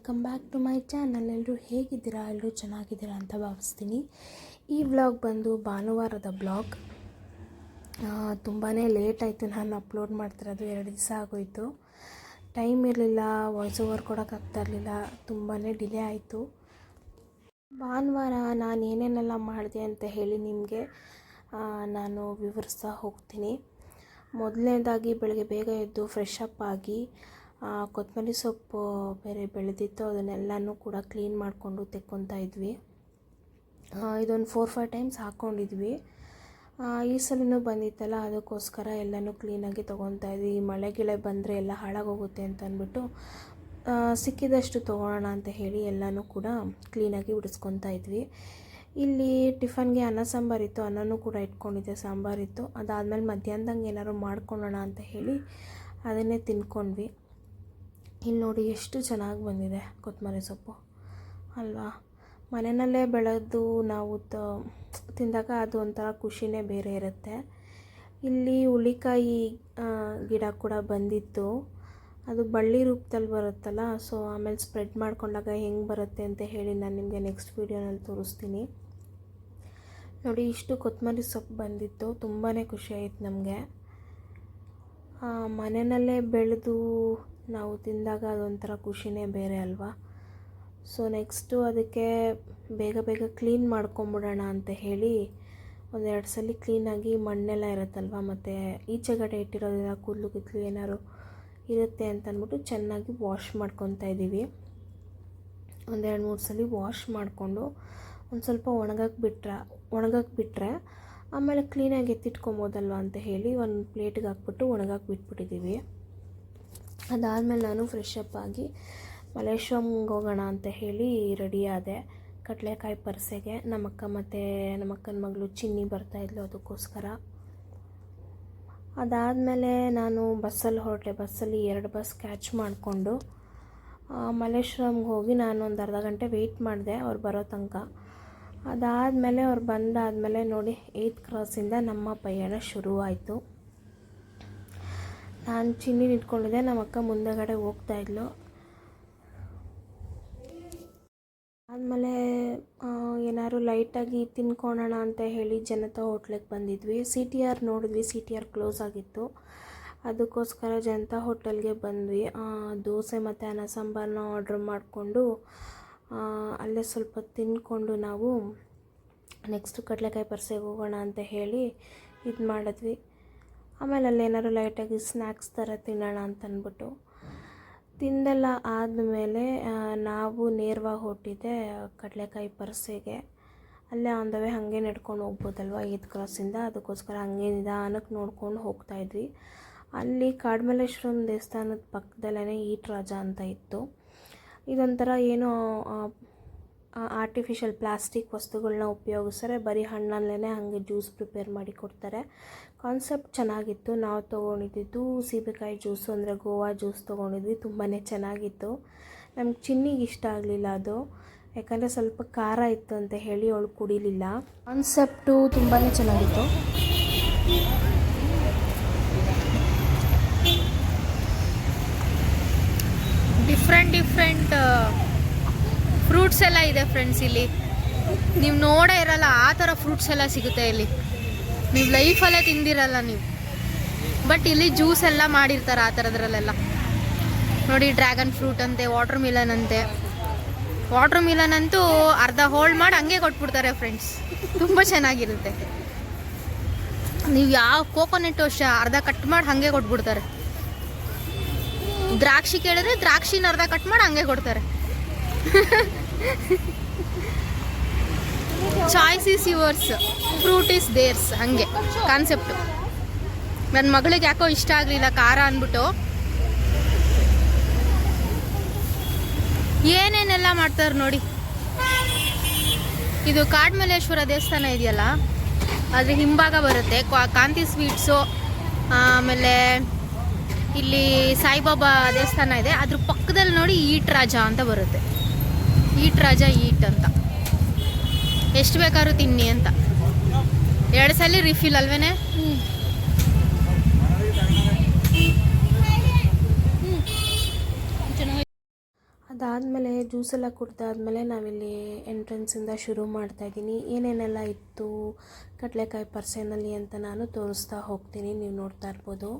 Welcome back to my channel ಎಲ್ಲರೂ ಹೇಗಿದ್ದೀರಾ? ಎಲ್ಲರೂ ಚೆನ್ನಾಗಿದ್ದೀರಾ ಅಂತ ಭಾವಿಸ್ತೀನಿ. ಈ ವ್ಲಾಗ್ ಬಂದು ಭಾನುವಾರದ ಬ್ಲಾಗ್ ತುಂಬಾ ಲೇಟ್ ಆಯಿತು. ನಾನು ಅಪ್ಲೋಡ್ ಮಾಡ್ತಿರೋದು ಎರಡು ದಿವಸ ಆಗೋಯಿತು. ಟೈಮ್ ಇರಲಿಲ್ಲ ವಾಯ್ಸ್ ಓವರ್ ಕೊಡೋಕ್ಕಾಗ್ತಾ ಇರಲಿಲ್ಲ. ತುಂಬಾ ಡಿಲೇ ಆಯಿತು. ಭಾನುವಾರ ನಾನು ಏನೇನೆಲ್ಲ ಮಾಡಿದೆ ಅಂತ ಹೇಳಿ ನಿಮಗೆ ನಾನು ವಿವರಿಸ್ತಾ ಹೋಗ್ತೀನಿ. ಮೊದಲನೇದಾಗಿ ಬೆಳಗ್ಗೆ ಬೇಗ ಎದ್ದು ಫ್ರೆಶ್ ಅಪ್ ಆಗಿ ಕೊತ್ತಂಬರಿ ಸೊಪ್ಪು ಬೇರೆ ಬೆಳೆದಿತ್ತು, ಅದನ್ನೆಲ್ಲನೂ ಕೂಡ ಕ್ಲೀನ್ ಮಾಡಿಕೊಂಡು ತೆಕ್ಕೊತಾ ಇದ್ವಿ. ಇದೊಂದು ಫೋರ್ ಫೈವ್ ಟೈಮ್ಸ್ ಹಾಕ್ಕೊಂಡಿದ್ವಿ ಈ ಸಲನೂ ಬಂದಿತ್ತಲ್ಲ, ಅದಕ್ಕೋಸ್ಕರ ಎಲ್ಲನೂ ಕ್ಲೀನಾಗಿ ತೊಗೊತಾ ಇದ್ವಿ. ಈ ಮಳೆ ಗಿಳೆ ಬಂದರೆ ಎಲ್ಲ ಹಾಳಾಗೋಗುತ್ತೆ ಅಂತ ಅಂದ್ಬಿಟ್ಟು ಸಿಕ್ಕಿದಷ್ಟು ತೊಗೊಳ್ಳೋಣ ಅಂತ ಹೇಳಿ ಎಲ್ಲನೂ ಕೂಡ ಕ್ಲೀನಾಗಿ ಬಿಡಿಸ್ಕೊತಾ ಇದ್ವಿ. ಇಲ್ಲಿ ಟಿಫನ್ಗೆ ಅನ್ನ ಸಾಂಬಾರಿತ್ತು ಅನ್ನನೂ ಕೂಡ ಇಟ್ಕೊಂಡಿದ್ದೆ ಸಾಂಬಾರಿತ್ತು ಅದಾದಮೇಲೆ ಮಧ್ಯಾಹ್ನದಂಗೆ ಏನಾದ್ರು ಮಾಡ್ಕೊಳ್ಳೋಣ ಅಂತ ಹೇಳಿ ಅದನ್ನೇ ತಿನ್ಕೊಂಡ್ವಿ. ಇಲ್ಲಿ ನೋಡಿ ಎಷ್ಟು ಚೆನ್ನಾಗಿ ಬಂದಿದೆ ಕೊತ್ತಂಬರಿ ಸೊಪ್ಪು. ಅಲ್ವಾ? ಮನೆಯಲ್ಲೇ ಬೆಳೆದು ನಾವು ತ, ತಿಂದಾಗ ಅದು ಒಂಥರ ಖುಷಿನೇ ಬೇರೆ ಇರುತ್ತೆ. ಇಲ್ಲಿ ಹುಳಿಕಾಯಿ ಗಿಡ ಕೂಡ ಬಂದಿತ್ತು. ಅದು ಬಳ್ಳಿ ರೂಪದಲ್ಲಿ ಬರುತ್ತಲ್ಲ, ಸೊ ಆಮೇಲೆ ಸ್ಪ್ರೆಡ್ ಮಾಡ್ಕೊಂಡಾಗ ಹೆಂಗೆ ಬರುತ್ತೆ ಅಂತ ಹೇಳಿ ನಾನು ನಿಮಗೆ ನೆಕ್ಸ್ಟ್ ವೀಡಿಯೋನಲ್ಲಿ ತೋರಿಸ್ತೀನಿ. ನೋಡಿ, ಇಷ್ಟು ಕೊತ್ತಂಬರಿ ಸೊಪ್ಪು ಬಂದಿತ್ತು. ತುಂಬಾ ಖುಷಿ ಆಯಿತು ನಮಗೆ. ಮನೆಯಲ್ಲೇ ಬೆಳೆದು ನಾವು ತಿಂದಾಗ ಅದೊಂಥರ ಖುಷಿನೇ ಬೇರೆ ಅಲ್ವಾ? ಸೊ ನೆಕ್ಸ್ಟು ಅದಕ್ಕೆ ಬೇಗ ಬೇಗ ಕ್ಲೀನ್ ಮಾಡ್ಕೊಂಬಿಡೋಣ ಅಂತ ಹೇಳಿ ಒಂದೆರಡು ಸಲ ಕ್ಲೀನಾಗಿ ಮಣ್ಣೆಲ್ಲ ಇರುತ್ತಲ್ವ? ಮತ್ತು ಈಚೆಗಡೆ ಇಟ್ಟಿರೋದ್ರಿಂದ ಕೂದಲು ಕಿತ್ಲು ಏನಾದ್ರು ಇರುತ್ತೆ ಅಂತ ಅಂದ್ಬಿಟ್ಟು ಚೆನ್ನಾಗಿ ವಾಶ್ ಮಾಡ್ಕೊತಾ ಇದ್ದೀವಿ. ಒಂದೆರಡು ಮೂರು ಸಲ ವಾಶ್ ಮಾಡಿಕೊಂಡು ಒಂದು ಸ್ವಲ್ಪ ಒಣಗಕ್ಕೆ ಬಿಟ್ರೆ ಒಣಗಕ್ಕೆ ಬಿಟ್ಟರೆ ಆಮೇಲೆ ಕ್ಲೀನಾಗಿ ಎತ್ತಿಟ್ಕೊಬೋದಲ್ವ ಅಂತ ಹೇಳಿ ಒಂದು ಪ್ಲೇಟಿಗೆ ಹಾಕ್ಬಿಟ್ಟು ಒಣಗಕ್ಕೆ ಬಿಟ್ಬಿಟ್ಟಿದ್ದೀವಿ. ಅದಾದಮೇಲೆ ನಾನು ಫ್ರೆಶ್ ಅಪ್ ಆಗಿ ಮಲೇಶ್ವರಂಗೆ ಹೋಗೋಣ ಅಂತ ಹೇಳಿ ರೆಡಿ ಆದೆ. ಕಡಲೆಕಾಯಿ ಪರ್ಸೆಗೆ. ನಮ್ಮಕ್ಕ ಮತ್ತು ನಮ್ಮಕ್ಕನ ಮಗಳು ಚಿನ್ನಿ ಬರ್ತಾಯಿದ್ಲು ಅದಕ್ಕೋಸ್ಕರ. ಅದಾದಮೇಲೆ ನಾನು ಬಸ್ಸಲ್ಲಿ ಹೊರಟೆ. ಬಸ್ಸಲ್ಲಿ ಎರಡು ಬಸ್ ಕ್ಯಾಚ್ ಮಾಡಿಕೊಂಡು ಮಲ್ಲೇಶ್ವರಂಗೆ ಹೋಗಿ ನಾನು ಒಂದು ಅರ್ಧ ಗಂಟೆ ವೆಯ್ಟ್ ಮಾಡಿದೆ ಅವ್ರು ಬರೋ ತನಕ. ಅದಾದಮೇಲೆ ಅವ್ರು ಬಂದಾದಮೇಲೆ ನೋಡಿ ಏಯ್ತ್ ಕ್ರಾಸಿಂದ ನಮ್ಮ ಪಯಣ ಶುರುವಾಯಿತು. ನಾನು ಚಿನ್ನಿ ನಿಂತ್ಕೊಂಡಿದ್ದೆ ನಮ್ಮ ಅಕ್ಕ ಮುಂದೆಗಡೆ ಹೋಗ್ತಾ ಇದ್ಲು. ಆದಮೇಲೆ ಏನಾದ್ರು ಲೈಟಾಗಿ ತಿನ್ಕೊಳ್ಳೋಣ ಅಂತ ಹೇಳಿ ಜನತಾ ಹೋಟ್ಲಿಗೆ ಬಂದಿದ್ವಿ. ಸಿ ಟಿ ಆರ್ ನೋಡಿದ್ವಿ, ಸಿ ಟಿ ಆರ್ ಕ್ಲೋಸ್ ಆಗಿತ್ತು. ಅದಕ್ಕೋಸ್ಕರ ಜನತಾ ಹೋಟೆಲ್ಗೆ ಬಂದ್ವಿ. ದೋಸೆ ಮತ್ತು ಅನ್ನ ಸಾಂಬಾರನ್ನ ಆರ್ಡ್ರ್ ಮಾಡಿಕೊಂಡು ಅಲ್ಲೇ ಸ್ವಲ್ಪ ತಿಂದ್ಕೊಂಡು ನಾವು ನೆಕ್ಸ್ಟು ಕಡಲೆಕಾಯಿ ಪರ್ಸೆಗೆ ಹೋಗೋಣ ಅಂತ ಹೇಳಿ ಇದು ಮಾಡಿದ್ವಿ. ಆಮೇಲೆ ಅಲ್ಲಿ ಏನಾದ್ರು ಲೈಟಾಗಿ ಸ್ನ್ಯಾಕ್ಸ್ ಥರ ತಿನ್ನೋಣ ಅಂತ ತಿಂದೆಲ್ಲ ಆದಮೇಲೆ ನಾವು ನೇರವಾಗಿ ಹೊಟ್ಟಿದ್ದೆ ಕಡಲೆಕಾಯಿ ಪರ್ಸೆಗೆ. ಅಲ್ಲೇ ಆನ್ ದ ವೇ ಹಾಗೆ ನಡ್ಕೊಂಡು ಹೋಗ್ಬೋದಲ್ವ ಐದು ಕ್ರಾಸಿಂದ ಅದಕ್ಕೋಸ್ಕರ ಹಂಗೆ ನಿಧಾನಕ್ಕೆ ನೋಡ್ಕೊಂಡು ಹೋಗ್ತಾಯಿದ್ವಿ ಅಲ್ಲಿ ಕಾಡ್ಮಲ್ಲೇಶ್ವರನ ದೇವಸ್ಥಾನದ ಪಕ್ಕದಲ್ಲೇ ಈಟ್ ರಾಜ ಅಂತ ಇತ್ತು. ಇದೊಂಥರ ಏನೋ ಆರ್ಟಿಫಿಷಿಯಲ್ ಪ್ಲಾಸ್ಟಿಕ್ ವಸ್ತುಗಳನ್ನ ಉಪಯೋಗಿಸ್ತಾರೆ. ಬರೀ ಹಣ್ಣಲ್ಲೇ ಹಾಗೆ ಜ್ಯೂಸ್ ಪ್ರಿಪೇರ್ ಮಾಡಿ ಕೊಡ್ತಾರೆ. ಕಾನ್ಸೆಪ್ಟ್ ಚೆನ್ನಾಗಿತ್ತು. ನಾವು ತೊಗೊಂಡಿದ್ದು ಸೀಬೆಕಾಯಿ ಜ್ಯೂಸು ಅಂದರೆ ಗೋವಾ ಜ್ಯೂಸ್ ತೊಗೊಂಡಿದ್ವಿ. ತುಂಬಾ ಚೆನ್ನಾಗಿತ್ತು. ನಮ್ಗೆ ಚಿನ್ನಿಗೆ ಇಷ್ಟ ಆಗಲಿಲ್ಲ ಅದು. ಯಾಕಂದರೆ ಸ್ವಲ್ಪ ಖಾರ ಇತ್ತು ಅಂತ ಹೇಳಿ ಅವಳು ಕುಡಿಲಿಲ್ಲ. ಕಾನ್ಸೆಪ್ಟು ತುಂಬಾ ಚೆನ್ನಾಗಿತ್ತು. ಡಿಫ್ರೆಂಟ್ ಡಿಫ್ರೆಂಟ್ ಫ್ರೂಟ್ಸ್ ಎಲ್ಲ ಇದೆ ಫ್ರೆಂಡ್ಸ್ ಇಲ್ಲಿ. ನೀವು ನೋಡೇ ಇರಲ್ಲ, ಆ ಥರ ಫ್ರೂಟ್ಸ್ ಎಲ್ಲ ಸಿಗುತ್ತೆ ಇಲ್ಲಿ. ನೀವು ಲೈಫಲ್ಲೇ ತಿಂದಿರಲ್ಲ ನೀವು. ಬಟ್ ಇಲ್ಲಿ ಜ್ಯೂಸ್ ಎಲ್ಲ ಮಾಡಿರ್ತಾರೆ ಆ ಥರದ್ರಲ್ಲೆಲ್ಲ. ನೋಡಿ ಡ್ರ್ಯಾಗನ್ ಫ್ರೂಟ್ ಅಂತೆ ವಾಟರ್ ಮಿಲನ್ ಅಂತೆ. ವಾಟರ್ ಮಿಲನ್ ಅಂತೂ ಅರ್ಧ ಹೋಲ್ಡ್ ಮಾಡಿ ಹಂಗೆ ಕೊಟ್ಬಿಡ್ತಾರೆ ಫ್ರೆಂಡ್ಸ್ ತುಂಬ ಚೆನ್ನಾಗಿರುತ್ತೆ. ನೀವು ಯಾವ ಕೋಕೋನಟ್ ಅಷ್ಟೇ ಅರ್ಧ ಕಟ್ ಮಾಡಿ ಹಾಗೆ ಕೊಟ್ಬಿಡ್ತಾರೆ. ದ್ರಾಕ್ಷಿ ಕೇಳಿದ್ರೆ ದ್ರಾಕ್ಷಿನ ಅರ್ಧ ಕಟ್ ಮಾಡಿ ಹಂಗೆ ಕೊಡ್ತಾರೆ. Choice is yours fruit is theirs ಹಂಗೆ. ಕಾನ್ಸೆಪ್ಟು ನನ್ನ ಮಗಳಿಗೆ ಯಾಕೋ ಇಷ್ಟ ಆಗಲಿಲ್ಲ? ಖಾರ ಅಂದ್ಬಿಟ್ಟು. ಏನೇನೆಲ್ಲ ಮಾಡ್ತಾರೆ ನೋಡಿ. ಇದು ಕಾಡ್ಮಲ್ಲೇಶ್ವರ ದೇವಸ್ಥಾನ ಇದೆಯಲ್ಲ? ಅದ್ರ ಹಿಂಭಾಗ ಬರುತ್ತೆ. ಕಾಂತಿ ಸ್ವೀಟ್ಸು, ಆಮೇಲೆ ಇಲ್ಲಿ ಸಾಯಿಬಾಬಾ ದೇವಸ್ಥಾನ ಇದೆ. ಅದ್ರ ಪಕ್ಕದಲ್ಲಿ ನೋಡಿ ಈಟ್ ರಾಜ ಅಂತ ಬರುತ್ತೆ. ಈಟ್ ರಾಜ ಈಟ್ ಅಂತ. ಎಷ್ಟು ಬೇಕಾದ್ರೂ ತಿನ್ನಿ ಅಂತ. ಎರಡು ಸಲ ರಿಫಿಲ್ ಅಲ್ವೇನೆ? ಅದಾದಮೇಲೆ ಜ್ಯೂಸೆಲ್ಲ ಕುಡ್ದಾದ್ಮೇಲೆ ನಾವಿಲ್ಲಿ ಎಂಟ್ರೆನ್ಸಿಂದ ಶುರು ಮಾಡ್ತಾಯಿದ್ದೀನಿ ಏನೇನೆಲ್ಲ ಇತ್ತು? ಕಡಲೆಕಾಯಿ ಪರ್ಸೆನಲ್ಲಿ ಅಂತ ನಾನು ತೋರಿಸ್ತಾ ಹೋಗ್ತೀನಿ. ನೀವು ನೋಡ್ತಾ ಇರ್ಬೋದು.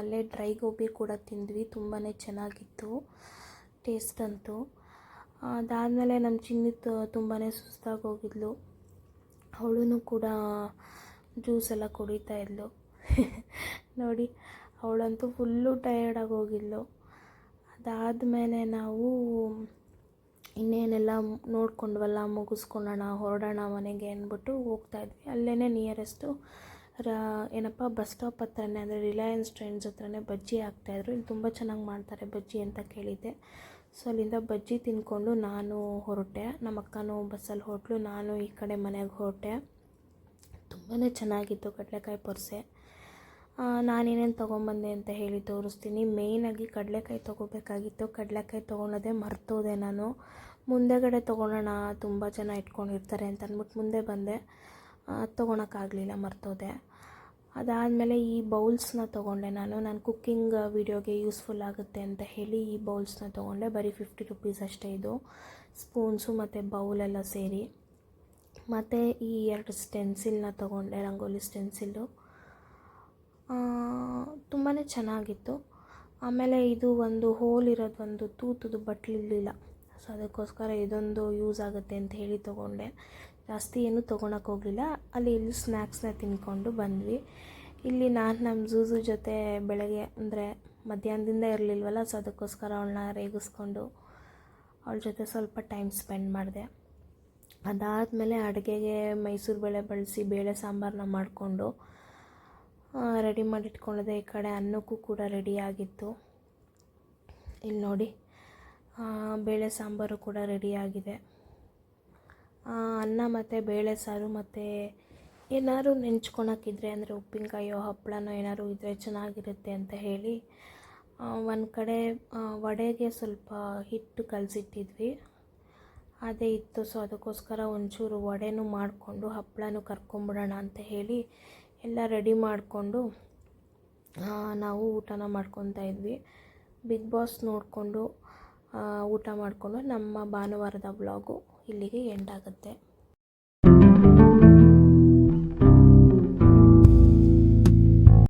ಅಲ್ಲೇ ಡ್ರೈ ಗೋಬಿ ಕೂಡ ತಿಂದ್ವಿ ತುಂಬಾ ಚೆನ್ನಾಗಿತ್ತು ಟೇಸ್ಟ್ ಅಂತೂ. ಅದಾದಮೇಲೆ ನಮ್ಮ ಚಿನ್ನಿ ತುಂಬಾ ಸುಸ್ತಾಗಿ ಹೋಗಿದ್ಲು. ಅವಳು ಕೂಡ ಜ್ಯೂಸ್ ಎಲ್ಲ ಕುಡಿತಾ ಇದ್ಲು. ನೋಡಿ, ಅವಳಂತೂ ಫುಲ್ಲು ಟಯರ್ಡಾಗಿ ಹೋಗಿದ್ಲು. ಅದಾದಮೇಲೆ ನಾವು ಇನ್ನೇನೆಲ್ಲ ನೋಡ್ಕೊಂಡ್ವಲ್ಲ ಮುಗಿಸ್ಕೊಳ್ಳೋಣ ಹೊರಡೋಣ ಮನೆಗೆ ಅಂದ್ಬಿಟ್ಟು ಹೋಗ್ತಾಯಿದ್ವಿ ಅಲ್ಲೇ ನಿಯರೆಸ್ಟು ರ, ಏನಪ್ಪ, ಬಸ್ ಸ್ಟಾಪ್ ಹತ್ರನೇ, ಅಂದರೆ ರಿಲಯನ್ಸ್ ಟ್ರೆಂಡ್ಸ್ ಹತ್ರನೇ ಬಜ್ಜಿ ಹಾಕ್ತಾಯಿದ್ರು ಇಲ್ಲಿ ತುಂಬ ಚೆನ್ನಾಗಿ ಮಾಡ್ತಾರೆ ಬಜ್ಜಿ ಅಂತ ಕೇಳಿದ್ದೆ. ಸೊ, ಅಲ್ಲಿಂದ ಬಜ್ಜಿ ತಿಂದ್ಕೊಂಡು ನಾನು ಹೊರಟೆ. ನಮ್ಮ ಅಕ್ಕನೂ ಬಸ್ಸಲ್ಲಿ ಹೊರಟ್ಲು. ನಾನು ಈ ಕಡೆ ಮನೆಗೆ ಹೊರಟೆ. ತುಂಬಾ ಚೆನ್ನಾಗಿತ್ತು ಕಡಲೆಕಾಯಿ ಪೊರ್ಸೆ. ನಾನೇನೇನು ತೊಗೊಂಬಂದೆ ಅಂತ ಹೇಳಿ ತೋರಿಸ್ತೀನಿ. ಮೇಯ್ನಾಗಿ ಕಡಲೆಕಾಯಿ ತೊಗೋಬೇಕಾಗಿತ್ತು. ಕಡಲೆಕಾಯಿ ತೊಗೊಳೋದೇ ಮರ್ತೋದೆ ನಾನು. ಮುಂದೆಗಡೆ ತೊಗೊಳೋಣ, ತುಂಬ ಜನ ಇಟ್ಕೊಂಡಿರ್ತಾರೆ ಅಂತ ಅಂದ್ಬಿಟ್ಟು ಮುಂದೆ ಬಂದೆ. ತೊಗೊಳಕ್ಕಾಗಲಿಲ್ಲ, ಮರ್ತೋದೆ. ಅದಾದಮೇಲೆ ಈ ಬೌಲ್ಸ್ನ ತೊಗೊಂಡೆ ನಾನು. ನಾನು ಕುಕ್ಕಿಂಗ್ ವೀಡಿಯೋಗೆ ಯೂಸ್ಫುಲ್ ಆಗುತ್ತೆ ಅಂತ ಹೇಳಿ ಈ ಬೌಲ್ಸ್ನ ತೊಗೊಂಡೆ. ಬರೀ ಫಿಫ್ಟಿ ರುಪೀಸ್ ಅಷ್ಟೇ ಇದು. ಸ್ಪೂನ್ಸು ಮತ್ತು ಬೌಲೆಲ್ಲ ಸೇರಿ. ಮತ್ತು ಈ ಎರಡು ಸ್ಟೆನ್ಸಿಲ್ನ ತೊಗೊಂಡೆ, ರಂಗೋಲಿ ಸ್ಟೆನ್ಸಿಲ್ಲು. ತುಂಬಾ ಚೆನ್ನಾಗಿತ್ತು. ಆಮೇಲೆ ಇದು ಒಂದು ಹೋಲ್ ಇರೋದು ಒಂದು ತೂತುದು ಬಟ್ಲಿರಲಿಲ್ಲ. ಸೊ ಅದಕ್ಕೋಸ್ಕರ ಇದೊಂದು ಯೂಸ್ ಆಗುತ್ತೆ ಅಂತ ಹೇಳಿ ತೊಗೊಂಡೆ. ಜಾಸ್ತಿ ಏನೂ ತೊಗೊಳಕ್ಕೆ ಹೋಗಲಿಲ್ಲ. ಅಲ್ಲಿ ಇಲ್ಲಿ ಸ್ನ್ಯಾಕ್ಸ್ನ ತಿನ್ಕೊಂಡು ಬಂದ್ವಿ. ಇಲ್ಲಿ ನಾನು ನಮ್ಮ ಜೂಜು ಜೊತೆ ಬೆಳಗ್ಗೆ ಅಂದರೆ ಮಧ್ಯಾಹ್ನದಿಂದ ಇರಲಿಲ್ವಲ್ಲ ಸೊ ಅದಕ್ಕೋಸ್ಕರ ಅವಳನ್ನ ರೇಗಿಸ್ಕೊಂಡು ಅವಳ ಜೊತೆ ಸ್ವಲ್ಪ ಟೈಮ್ ಸ್ಪೆಂಡ್ ಮಾಡಿದೆ. ಅದಾದಮೇಲೆ ಅಡುಗೆಗೆ ಮೈಸೂರು ಬೇಳೆ ಬಳಸಿ ಬೇಳೆ ಸಾಂಬಾರನ್ನ ಮಾಡಿಕೊಂಡು ರೆಡಿ ಮಾಡಿ ಇಟ್ಕೊಂಡಿದ್ದೆ ಈ ಕಡೆ ಅನ್ನಕ್ಕೂ ಕೂಡ ರೆಡಿಯಾಗಿತ್ತು ಇಲ್ಲಿ ನೋಡಿ ಬೇಳೆ ಸಾಂಬಾರು ಕೂಡ ರೆಡಿಯಾಗಿದೆ ಅನ್ನ ಮತ್ತು ಬೇಳೆ ಸಾರು ಮತ್ತು ಏನಾದ್ರು ನೆಂಚ್ಕೊಳಕ್ಕಿದ್ರೆ ಅಂದರೆ ಉಪ್ಪಿನಕಾಯೋ, ಹಪ್ಪಳನೋ ಏನಾದ್ರು ಇದ್ದರೆ ಚೆನ್ನಾಗಿರುತ್ತೆ ಅಂತ ಹೇಳಿ ಒಂದು ಕಡೆ ವಡೆಗೆ ಸ್ವಲ್ಪ ಹಿಟ್ಟು ಕಲಸಿಟ್ಟಿದ್ವಿ. ಅದೇ ಇತ್ತು, ಸೊ ಅದಕ್ಕೋಸ್ಕರ ಒಂಚೂರು ವಡೆನೂ ಮಾಡಿಕೊಂಡು ಹಪ್ಪಳನೂ ಕರ್ಕೊಂಬಿಡೋಣ ಅಂತ ಹೇಳಿ ಎಲ್ಲ ರೆಡಿ ಮಾಡಿಕೊಂಡು ನಾವು ಊಟನ ಮಾಡ್ಕೊತಾ ಇದ್ವಿ. ಬಿಗ್ ಬಾಸ್ ನೋಡಿಕೊಂಡು ಊಟ ಮಾಡಿಕೊಂಡು ನಮ್ಮ ಭಾನುವಾರದ ವ್ಲಾಗು. ಇಲ್ಲಿಗೆ ಎಂಡ್ ಆಗುತ್ತೆ.